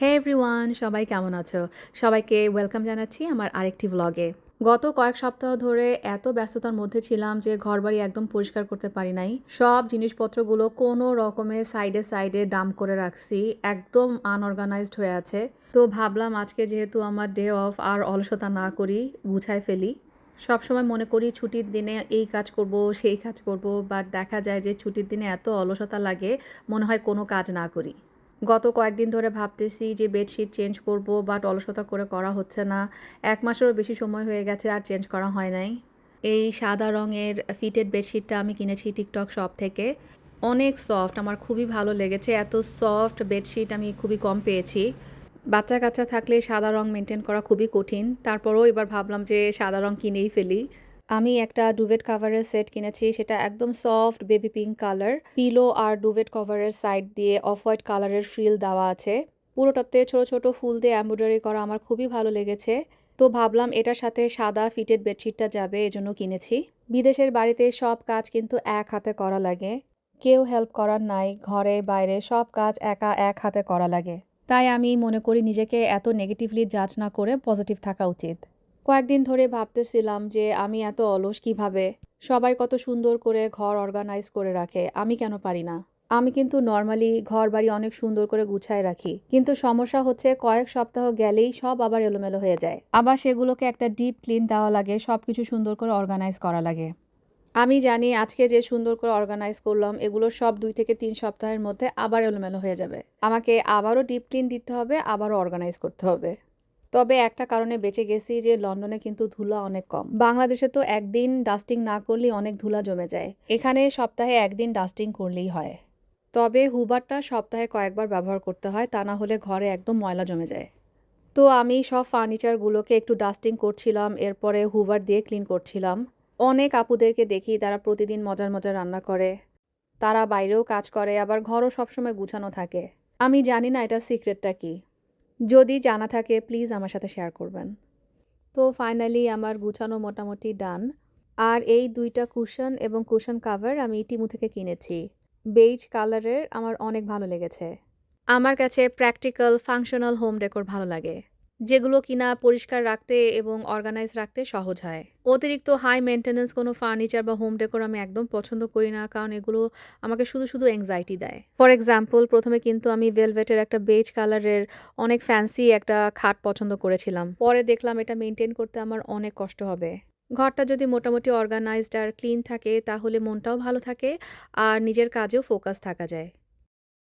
হে everyone সবাই কেমন আছো? সবাইকে ওয়েলকাম জানাচ্ছি আমার আরেকটি ভ্লগে গত কয়েক সপ্তাহ ধরে এত ব্যস্ততার মধ্যে ছিলাম যে ঘরবাড়ি একদম পরিষ্কার করতে পারি নাই। সব জিনিসপত্রগুলো কোনো রকমে সাইডে সাইডে ডাম করে রাখছি, একদম আনঅর্গানাইজড হয়ে আছে। তো ভাবলাম আজকে যেহেতু আমার ডে অফ আর অলসতা না করি, গুছায় ফেলি। সবসময় মনে করি ছুটির দিনে এই কাজ করব, সেই কাজ করব বাট দেখা যায় যে ছুটির দিনে এত অলসতা লাগে, মনে হয় কোনো কাজ না করি। গত কয়েকদিন ধরে ভাবতেছি যে বেডশিট চেঞ্জ করব বাট অলসতা করে করা হচ্ছে না। এক মাসেরও বেশি সময় হয়ে গেছে আর চেঞ্জ করা হয় নাই। এই সাদা রঙের ফিটেড বেডশিটটা আমি কিনেছি টিকটক শপ থেকে। অনেক সফট, আমার খুবই ভালো লেগেছে। এত সফট বেডশিট আমি খুবই কম পেয়েছি। বাচ্চা কাচ্চা থাকলে সাদা রং মেনটেন করা খুবই কঠিন। তারপরেও এবার ভাবলাম যে সাদা রং কিনেই ফেলি। আমি একটা ডুভেট কাভারের সেট কিনেছি, সেটা একদম soft baby pink colour pillow আর ডুভেট কভারের সাইড দিয়ে অফ হোয়াইট কালারের ফ্রিল দেওয়া আছে। পুরোটাতে ছোট ছোট ফুল দিয়ে এমব্রয়ডারি করা আমার খুবই ভালো লেগেছে। তো ভাবলাম এটার সাথে সাদা ফিটেড বেডশিটটা যাবে, এজন্য কিনেছি। বিদেশের বাড়িতে সব কাজ কিন্তু এক হাতে করা লাগে। কেউ হেল্প করার নাই, ঘরে, বাইরে সব কাজ একা এক হাতে করা লাগে। তাই আমি মনে করি নিজেকে এত নেগেটিভলি জাজ না করে পজিটিভ থাকা উচিত। কয়েকদিন ধরে ভাবতেছিলাম যে আমি এত অলস কীভাবে? সবাই কত সুন্দর করে ঘর অর্গানাইজ করে রাখে, আমি কেন পারি না? আমি কিন্তু নর্মালি ঘর বাড়ি অনেক সুন্দর করে গুছায় রাখি, কিন্তু সমস্যা হচ্ছে কয়েক সপ্তাহ গেলেই সব আবার এলোমেলো হয়ে যায়। আবার সেগুলোকে একটা ডিপ ক্লিন দেওয়া লাগে সব কিছু সুন্দর করে অর্গানাইজ করা লাগে। আমি জানি আজকে যে সুন্দর করে অর্গানাইজ করলাম, এগুলো সব দুই থেকে তিন সপ্তাহের মধ্যে আবার এলোমেলো হয়ে যাবে। আমাকে আবারও ডিপ ক্লিন দিতে হবে, আবারও অর্গানাইজ করতে হবে। তবে একটা কারণে বেঁচে গেছি যে লন্ডনে কিন্তু ধুলা অনেক কম। বাংলাদেশে তো একদিন ডাস্টিং না করলেই অনেক ধুলা জমে যায়। এখানে সপ্তাহে একদিন ডাস্টিং করলেই হয়। তবে হুবারটা সপ্তাহে কয়েকবার ব্যবহার করতে হয়, তা না হলে ঘরে একদম ময়লা জমে যায়। তো আমি সব ফার্নিচারগুলোকে একটু ডাস্টিং করছিলাম, এরপরে হুবার দিয়ে ক্লিন করছিলাম। অনেক আপুদেরকে দেখি তারা প্রতিদিন মজার মজার রান্না করে। তারা বাইরেও কাজ করে, আবার ঘরও সবসময় গুছানো থাকে। আমি জানি না এটা সিক্রেটটা কি। যদি জানা থাকে প্লিজ আমার সাথে শেয়ার করবেন। তো ফাইনালি আমার গুছানো মোটামুটি ডান আর এই দুইটা কুশন এবং কুশন কাভার আমি টিমু থেকে কিনেছি। বেইজ কালারের আমার অনেক ভালো লেগেছে। আমার কাছে প্র্যাকটিক্যাল ফাংশনাল হোম ডেকোর ভালো লাগে। যেগুলো কিনা পরিষ্কার রাখতে এবং অর্গানাইজ রাখতে সহজ হয়। অতিরিক্ত হাই মেনটেন্যান্স কোনো ফার্নিচার বা হোম ডেকোর আমি একদম পছন্দ করি না, কারণ এগুলো আমাকে শুধু শুধু অ্যাংজাইটি দেয়। ফর এক্সাম্পল প্রথমে কিন্তু আমি ভেলভেটের একটা বেজ কালারের অনেক ফ্যান্সি একটা খাট পছন্দ করেছিলাম। পরে দেখলাম এটা মেনটেন করতে আমার অনেক কষ্ট হবে। ঘরটা যদি মোটামুটি অর্গানাইজড আর ক্লিন থাকে, তাহলে মনটাও ভালো থাকে আর নিজের কাজেও ফোকাস থাকা যায়।